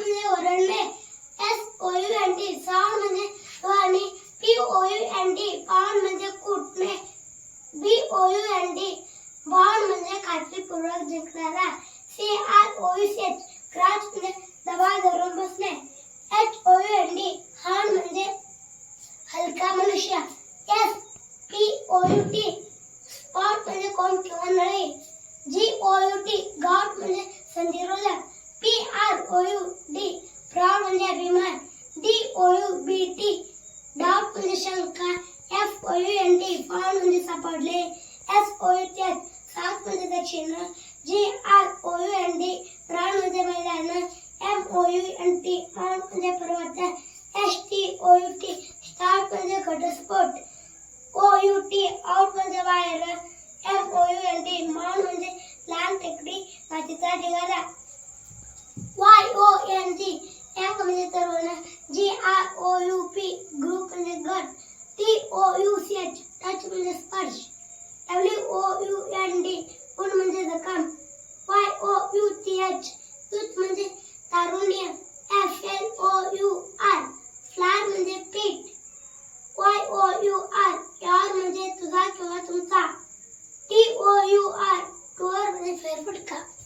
अपने ओरल में S ओयू N D साण म्हणजे ध्वनी पी ओयू एन डी पाण म्हणजे कुटणे B O U N D bound म्हणजे खात्रीपूर्वक जिंकणारा सी आर ओयू एच क्राच म्हणजे दबाव धरून बसणे एच ओयू एन डी हाण म्हणजे हलका मनुष्य S P O U T spout म्हणजे कोण किंवा नळी जी ओयू टी गाठ म्हणजे संधी R O U D proud म्हणजे विमान D O U B T doubt म्हणजे शंका F O U N T found म्हणजे सापडले S O U T H south म्हणजे दक्षिण, G R O U N D, ground म्हणजे मैदान M O U N T mount म्हणजे पर्वत S T O U T stout म्हणजे घटस्फोट ओ यू टी आउट म्हणजे बाहेर M O U N T mount म्हणजे लहान टेकडी मातीचा ढिगारा Y O N G M म्हणजे तरुण G R O U P group म्हणजे गर T O U C H touch म्हणजे स्पर्श W O U N D उन म्हणजे जखम Y O U T H youth म्हणजे तारुण्य F L O U R flour म्हणजे पीठ Y O U R यार म्हणजे तुझा किंवा T O U R R tour फेरफट का